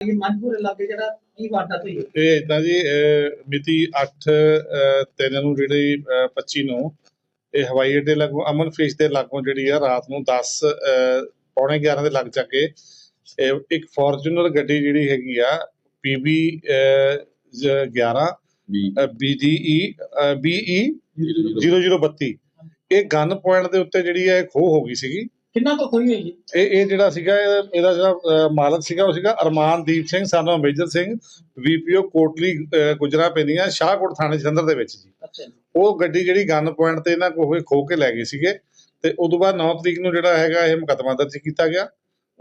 ਇਹ ਮਨਪੁਰ ਇਲਾਕੇ ਜਿਹੜਾ ਕੀ ਵਾਰਦਾਤ ਹੋਈ ਹੈ? ਇਹ ਇਦਾਂ ਜੀ ਅਹ ਮਿਤੀ 8 ਤਿੰਨ ਨੂੰ ਜਿਹੜੀ ਅਹ 25 ਨੂੰ ਇਹ ਹਵਾਈ ਅੱਡੇ ਲਾਗੋਂ ਅਮਨ ਫਿਸ਼ ਦੇ ਲਾਗੋਂ ਜਿਹੜੀ ਆ ਰਾਤ ਨੂੰ 10 ਅਹ ਪੌਣੇ 11 ਦੇ ਲੱਗ ਜਾ ਕੇ ਇਹ ਇੱਕ ਫੋਰਚੂਨਰ ਗੱਡੀ ਜਿਹੜੀ ਹੈਗੀ ਆ PB 11 BDE BE 0032 ਇਹ ਗਨ ਪੁਆਇੰਟ ਦੇ ਉੱਤੇ ਜਿਹੜੀ ਹੈ ਖੋ ਹੋ ਗਈ ਸੀਗੀ। ਕਿੰਨਾ ਕੁ ਖੋਈ ਹੋਈ ਹੈ? ਇਹ ਇਹ ਜਿਹੜਾ ਸੀਗਾ ਇਹ- ਇਹਦਾ ਜਿਹੜਾ ਅਹ, ਮਾਲਕ ਸੀਗਾ ਉਹ ਸੀਗਾ ਅਰਮਾਨਦੀਪ ਸਿੰਘ ਸਾਨੂੰ ਮੇਜਰ ਸਿੰਘ ਵੀਪੀਓ ਕੋਟਲੀ ਅਹ, ਗੁਜਰਾ ਪੈਂਦੀਆਂ ਸ਼ਾਹਕੋਟ ਥਾਣੇ ਜਲੰਧਰ ਦੇ ਵਿੱਚ ਜੀ। ਅੱਛਾ ਜੀ। ਉਹ ਗੱਡੀ ਜਿਹੜੀ ਗਨ ਪੁਆਇੰਟ ਤੇ ਇਹਨਾਂ ਕੋਲ ਖੋ ਕੇ ਲੈ ਗਏ ਸੀਗੇ ਤੇ ਉਦੋਂ ਬਾਅਦ 9 ਤਰੀਕ ਨੂੰ ਜਿਹੜਾ ਹੈਗਾ ਇਹ ਮੁਕੱਦਮਾ ਦਰਜ ਕੀਤਾ ਗਿਆ।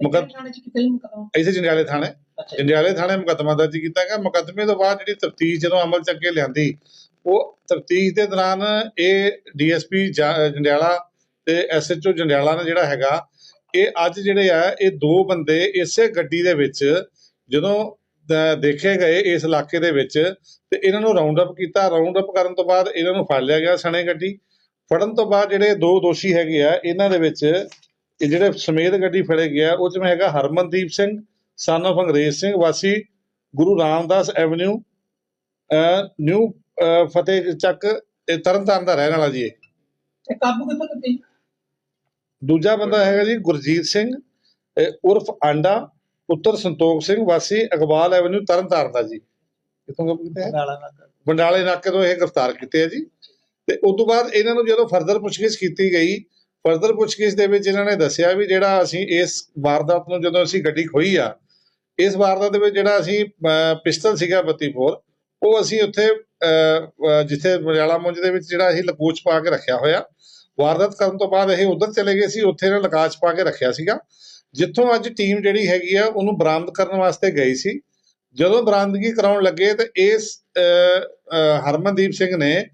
ਮੁਕੱਦ ਕਿਹੜੇ ਥਾਣੇ ਚ ਕਿਤੇ ਹੀ ਮੁਕਦਮਾ? ਇਸੇ ਜੰਡਿਆਲੇ ਥਾਣੇ। ਅੱਛਾ ਜੀ। ਜੰਡਿਆਲੇ ਥਾਣੇ ਮੁਕੱਦਮਾ ਦਰਜ ਕੀਤਾ ਗਿਆ। ਮੁਕੱਦਮੇ ਤੋਂ ਬਾਅਦ ਜਿਹੜੀ ਤਫਤੀਸ਼ ਜਦੋਂ ਅਮਲ ਚ ਅੱਗੇ ਲਿਆਂਦੀ ਉਹ ਤਫਤੀਸ਼ ਦੇ ਦੌਰਾਨ ਇਹ ਡੀਐਸਪੀ ਜੰਡਿਆਲਾ ਤੇ ਐਸਐਚਓ ਜੰਡਿਆਲਾ ਨੇ ਜਿਹੜਾ ਹੈਗਾ, ਇਹ ਅੱਜ ਜਿਹੜੇ ਆ, ਇਹ ਦੋ ਬੰਦੇ ਇਸੇ ਗੱਡੀ ਦੇ ਵਿੱਚ ਜਦੋਂ ਦੇਖੇ ਗਏ ਇਸ ਇਲਾਕੇ ਦੇ ਵਿੱਚ, ਤੇ ਇਹਨਾਂ ਨੂੰ ਰਾਉਂਡ ਅਪ ਕੀਤਾ। ਰਾਉਂਡ ਅਪ ਕਰਨ ਤੋਂ ਬਾਅਦ ਇਹਨਾਂ ਨੂੰ ਫੜ ਲਿਆ ਗਿਆ ਸਣੇ ਗੱਡੀ। ਫੜਨ ਤੋਂ ਬਾਅਦ ਜਿਹੜੇ ਦੋ ਦੋਸ਼ੀ ਹੈਗੇ ਆ, ਇਹਨਾਂ ਦੇ ਵਿੱਚ ਇਹ ਜਿਹੜੇ ਸਮੇਤ ਗੱਡੀ ਫੜੇ ਗਿਆ, ਉਹ ਚ ਮੈਂ ਹੈਗਾ ਹਰਮਨਦੀਪ ਸਿੰਘ ਸਨ of ਅੰਗਰੇਜ਼ ਸਿੰਘ ਵਾਸੀ, ਗੁਰੂ ਰਾਮਦਾਸ ਐਵਨਿਊ ਨਿਊ ਫਤਿਹ ਚੱਕ ਇਹ ਤਰਨਤਾਰਨ ਦਾ ਰਹਿਣ ਵਾਲਾ ਜੀ ਇਹ। ਕਾਬੂ ਕਿੱਥੋਂ ਕੀਤੀ ਦੂਜਾ ਬੰਦਾ ਹੈਗਾ ਜੀ ਗੁਰਜੀਤ ਸਿੰਘ ਉਰਫ ਆਂਡਾ ਪੁੱਤਰ ਸੰਤੋਖ ਸਿੰਘ ਵਾਸੀ ਅਕਬਾਲ ਐਵਨਿਊ ਤਰਨਤਾਰਨ ਦਾ ਜੀ। ਕਿੱਥੋਂ ਕੀਤਾ ਹੈ ਬੰਡਾਲੇ ਨਾਕੇ ਤੋਂ। ਇਹ ਗ੍ਰਿਫਤਾਰ ਕੀਤੇ ਆ ਜੀ। ਤੇ ਉਸ ਤੋਂ ਬਾਅਦ ਇਹਨਾਂ ਨੂੰ ਜਦੋਂ ਫਰਦਰ ਪੁੱਛਗਿੱਛ ਕੀਤੀ ਗਈ ਫਰਦਰ ਪੁੱਛਗਿੱਛ ਦੇ ਵਿੱਚ ਇਹਨਾਂ ਨੇ ਦੱਸਿਆ ਵੀ ਜਿਹੜਾ ਅਸੀਂ ਇਸ ਵਾਰਦਾਤ ਨੂੰ ਜਦੋਂ ਅਸੀਂ ਗੱਡੀ ਖੋਈ ਆ ਇਸ ਵਾਰਦਾਤ ਦੇ ਵਿੱਚ ਜਿਹੜਾ ਅਸੀਂ ਪਿਸਟਲ ਸੀਗਾ 32 ਬੋਰ ਉਹ ਅਸੀਂ ਉੱਥੇ ਜਿੱਥੇ ਮਰਿਆਲਾ ਮੁੰਜ ਦੇ ਵਿੱਚ ਜਿਹੜਾ ਅਸੀਂ ਲਕੋਚ ਪਾ ਕੇ ਰੱਖਿਆ ਹੋਇਆ ਵਾਰਦਾਤ ਕਰਨ ਤੋਂ ਬਾਅਦ ਇਹ ਉਧਰ ਚਲੇ ਗਏ ਸੀ ਉੱਥੇ ਇਹਨਾਂ ਲਕਾਚ ਪਾ ਕੇ ਰੱਖਿਆ ਸੀਗਾ। ਜਿੱਥੋਂ ਅੱਜ ਟੀਮ ਜਿਹੜੀ ਹੈਗੀ ਆ ਉਹਨੂੰ ਬਰਾਮਦ ਕਰਨ ਵਾਸਤੇ ਗਈ ਸੀ। ਜਦੋਂ ਬਰਾਮਦਗੀ ਕਰਾਉਣ ਲੱਗੇ ਤਾਂ ਇਸ ਹਰਮਨਦੀਪ ਸਿੰਘ ਨੇ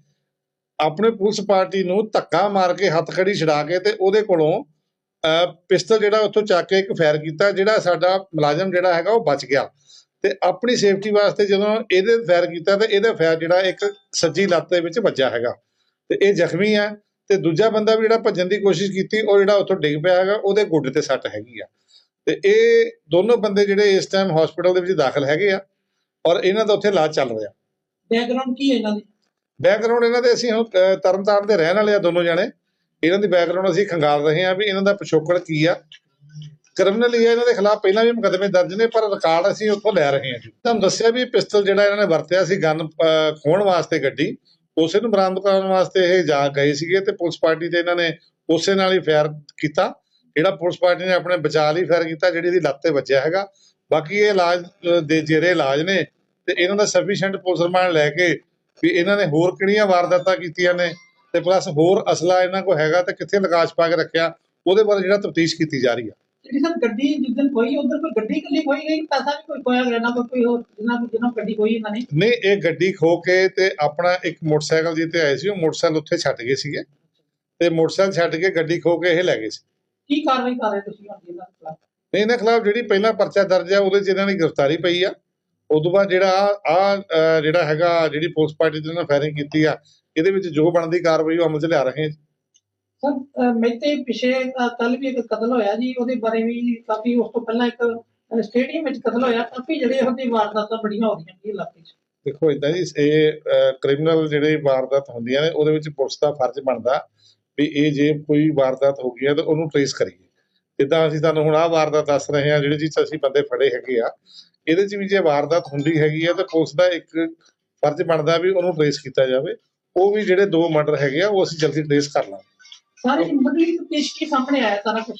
ਆਪਣੇ ਪੁਲਿਸ ਪਾਰਟੀ ਨੂੰ ਧੱਕਾ ਮਾਰ ਕੇ ਹੱਥ ਖੜੀ ਛਡਾ ਕੇ ਤੇ ਉਹਦੇ ਕੋਲੋਂ ਅਹ, ਪਿਸਤਲ ਜਿਹੜਾ ਉੱਥੋਂ ਚੱਕ ਕੇ ਇੱਕ ਫਾਇਰ ਕੀਤਾ ਜਿਹੜਾ ਸਾਡਾ ਮੁਲਾਜ਼ਮ ਜਿਹੜਾ ਹੈਗਾ ਉਹ ਬਚ ਗਿਆ। ਤੇ ਆਪਣੀ ਸੇਫਟੀ ਵਾਸਤੇ ਜਦੋਂ ਇਹਦੇ ਫਾਇਰ ਕੀਤਾ ਤੇ ਇਹਦਾ ਫਾਇਰ ਜਿਹੜਾ ਇੱਕ ਸੱਜੀ ਲੱਤ ਦੇ ਵਿੱਚ ਵੱਜਾ ਹੈਗਾ। ਤੇ ਇਹ ਜ਼ਖਮੀ ਹੈ। ਤੇ ਦੂਜਾ ਬੰਦਾ ਵੀ ਜਿਹੜਾ ਭੱਜਣ ਦੀ ਕੋਸ਼ਿਸ਼ ਕੀਤੀ ਉਹ ਜਿਹੜਾ ਉੱਥੋਂ ਡਿੱਗ ਪਿਆ ਹੈਗਾ ਉਹਦੇ ਗੋਡੇ ਤੇ ਸੱਟ ਹੈਗੀ ਆ। ਤੇ ਇਹ ਦੋਨੋਂ ਬੰਦੇ ਜਿਹੜੇ ਇਸ ਟਾਈਮ ਹਸਪੀਟਲ ਦੇ ਵਿੱਚ ਦਾਖਲ ਹੈਗੇ ਆ ਔਰ ਇਹਨਾਂ ਦਾ ਉੱਥੇ ਇਲਾਜ ਚੱਲ ਰਿਹਾ। ਬੈਕਗ੍ਰਾਉਂਡ ਕੀ ਹੈ ਇਹਨਾਂ ਦੀ? ਬੈਕਗ੍ਰਾਉਂਡ ਇਹਨਾਂ ਦੇ ਅਸੀਂ ਤਰਨਤਾਰਨ ਦੇ ਰਹਿਣ ਵਾਲੇ ਆ ਦੋਨੋਂ ਜਾਣੇ। ਇਹਨਾਂ ਦੀ ਬੈਕਗ੍ਰਾਉਂਡ ਅਸੀਂ ਖੰਗਾਲ ਰਹੇ ਹਾਂ ਵੀ ਇਹਨਾਂ ਦਾ ਪਿਛੋਕੜ ਕੀ ਆ। ਕ੍ਰਿਮੀਨਲ ਹੀ ਆ ਇਹਨਾਂ ਦੇ ਖਿਲਾਫ ਪਹਿਲਾਂ ਵੀ ਮੁਕੱਦਮੇ ਦਰਜ ਨੇ ਪਰ ਰਿਕਾਰਡ ਅਸੀਂ ਉੱਥੋਂ ਲੈ ਰਹੇ ਹਾਂ ਜੀ। ਤੁਹਾਨੂੰ ਦੱਸਿਆ ਵੀ ਪਿਸਤਲ ਜਿਹੜਾ ਇਹਨਾਂ ਨੇ ਵਰਤਿਆ ਸੀ ਗਨ ਖੋਣ ਵਾਸਤੇ ਗੱਡੀ ਉਸੇ ਨੂੰ ਬਰਾਮਦ ਕਰਨ ਵਾਸਤੇ ਇਹ ਜਾ ਗਏ ਸੀਗੇ ਤੇ ਪੁਲਿਸ ਪਾਰਟੀ ਤੇ ਇਹਨਾਂ ਨੇ ਉਸੇ ਨਾਲ ਹੀ ਫਾਇਰ ਕੀਤਾ। ਜਿਹੜਾ ਪੁਲਿਸ ਪਾਰਟੀ ਨੇ ਆਪਣੇ ਬਚਾਅ ਲਈ ਫਾਇਰ ਕੀਤਾ, ਜਿਹੜੀ ਇਹਦੀ ਲੱਤ ਤੇ ਵੱਜਿਆ ਹੈਗਾ। ਬਾਕੀ ਇਹ ਇਲਾਜ ਦੇ ਜਿਹੜੇ ਇਲਾਜ ਨੇ ਤੇ ਇਹਨਾਂ ਦਾ ਸਫੀਸ਼ੀਐਂਟ ਪੁਲਿਸ ਰਿਮਾਂਡ ਲੈ ਕੇ ਵੀ ਇਹਨਾਂ ਨੇ ਹੋਰ ਕਿਹੜੀਆਂ ਵਾਰਦਾਤਾਂ ਕੀਤੀਆਂ ਨੇ ਤੇ ਪਲੱਸ ਹੋਰ ਅਸਲਾ ਇਹਨਾਂ ਕੋਲ ਹੈਗਾ ਤੇ ਕਿੱਥੇ ਲਗਾਸ਼ ਪਾ ਕੇ ਰੱਖਿਆ, ਉਹਦੇ ਬਾਰੇ ਜਿਹੜਾ ਤਫਤੀਸ਼ ਕੀਤੀ ਜਾ ਰਹੀ ਹੈ ਜਿਹੜੀ ਸਰ ਗੱਡੀ ਜਿਸ ਦਿਨ ਖੋਈ ਉਧਰ ਕੋਈ ਗੱਡੀ ਇਕੱਲੀ ਖੋਈ ਗਈ ਪੈਸਾ ਵੀ ਕੋਈ ਖੋਇਆ ਗਿਆ ਨਾ ਕੋਈ ਹੋਰ ਜਿੰਨਾ ਜਿੰਨਾ ਗੱਡੀ ਖੋਈ ਇਹਨਾਂ ਨੇ। ਨਹੀਂ ਇਹ ਗੱਡੀ ਖੋ ਕੇ ਤੇ ਆਪਣਾ ਇੱਕ ਮੋਟਰਸਾਈਕਲ ਜਿੱਤੇ ਆਏ ਸੀ ਉਹ ਮੋਟਰਸਾਈਕਲ ਉੱਥੇ ਛੱਡ ਗਏ ਸੀਗੇ। ਤੇ ਮੋਟਰਸਾਈਕਲ ਛੱਡ ਕੇ ਗੱਡੀ ਖੋ ਕੇ ਇਹ ਲੈ ਗਏ ਸੀ। ਕੀ ਕਾਰਵਾਈ ਕਰ ਰਹੇ ਤੁਸੀਂ ਹੁਣ ਇਹਨਾਂ ਖਿਲਾਫ? ਤੇ ਇਹਨਾਂ ਖਿਲਾਫ ਜਿਹੜੀ ਪਹਿਲਾ ਪਰਚਾ ਦਰਜ ਹੈ ਉਹਦੇ 'ਚ ਇਹਨਾਂ ਦੀ ਗ੍ਰਿਫਤਾਰੀ ਪਈ ਆ। ਉਦੋਂ ਬਾਅਦ ਜਿਹੜਾ ਆ ਜਿਹੜਾ ਹੈਗਾ ਜਿਹੜੀ ਪੁਲਿਸ ਪਾਰਟੀ ਦੇ ਨਾਲ ਫਾਇਰਿੰਗ ਕੀਤੀ ਆ ਇਹਦੇ ਵਿੱਚ ਜੋ ਬਣਦੀ ਕਾਰਵਾਈ ਉਹ ਅਮਲ 'ਚ ਲਿਆ ਰਹੇ ਹਾਂ ਸਰ ਮੇਤੇ ਪਿਛੇ ਕੱਲ ਵੀ ਇੱਕ ਕਤਲ ਹੋਇਆ ਜੀ, ਉਹਦੇ ਬਾਰੇ ਵੀ ਕਾਫੀ ਉਸ ਤੋਂ ਪਹਿਲਾਂ ਇੱਕ ਸਟੇਡੀਅਮ ਵਿੱਚ ਕਤਲ ਹੋਇਆ। ਕਾਫੀ ਜਿਹੜੇ ਉਹਦੀ ਵਾਰਦਾਤਾਂ ਬੜੀਆਂ ਹੋ ਰਹੀਆਂ ਜੀ ਇਲਾਕੇ 'ਚ। ਦੇਖੋ ਇਦਾਂ ਜੀ, ਇਹ ਕ੍ਰਿਮੀਨਲ ਜਿਹੜੇ ਵਾਰਦਾਤ ਹੁੰਦੀਆਂ ਨੇ, ਉਹਦੇ ਵਿੱਚ ਪੁਲਿਸ ਦਾ ਫਰਜ਼ ਬਣਦਾ ਵੀ ਇਹ ਜੇ ਕੋਈ ਵਾਰਦਾਤ ਹੋ ਗਈ ਹੈ, ਤਾਂ ਉਹਨੂੰ ਟ੍ਰੇਸ ਕਰੀਏ। ਜਿੱਦਾਂ ਅਸੀਂ ਤੁਹਾਨੂੰ ਹੁਣ ਆਹ ਵਾਰਦਾਤ ਦੱਸ ਰਹੇ ਹਾਂ, ਜਿਹੜੇ ਜੀ ਅਸੀਂ ਬੰਦੇ ਫੜੇ ਹੈਗੇ ਆ, ਇਹਦੇ 'ਚ ਵੀ ਜੇ ਵਾਰਦਾਤ ਹੁੰਦੀ ਹੈਗੀ ਆ, ਤਾਂ ਪੁਲਿਸ ਦਾ ਇੱਕ ਫਰਜ਼ ਬਣਦਾ ਵੀ ਉਹਨੂੰ ਟ੍ਰੇਸ ਕੀਤਾ ਜਾਵੇ। ਉਹ ਵੀ ਜਿਹੜੇ ਦੋ ਮਰਡਰ ਹੈਗੇ ਆ, ਉਹ ਅਸੀਂ ਜਲਦੀ ਟ੍ਰੇਸ ਕਰ ਲਾਂਗੇ। ਸਾਰੇ ਮੁੱਢਲੀ ਪੇਸ਼ ਕੇ ਸਾਹਮਣੇ ਆਇਆ ਸਾਰਾ ਕੁਝ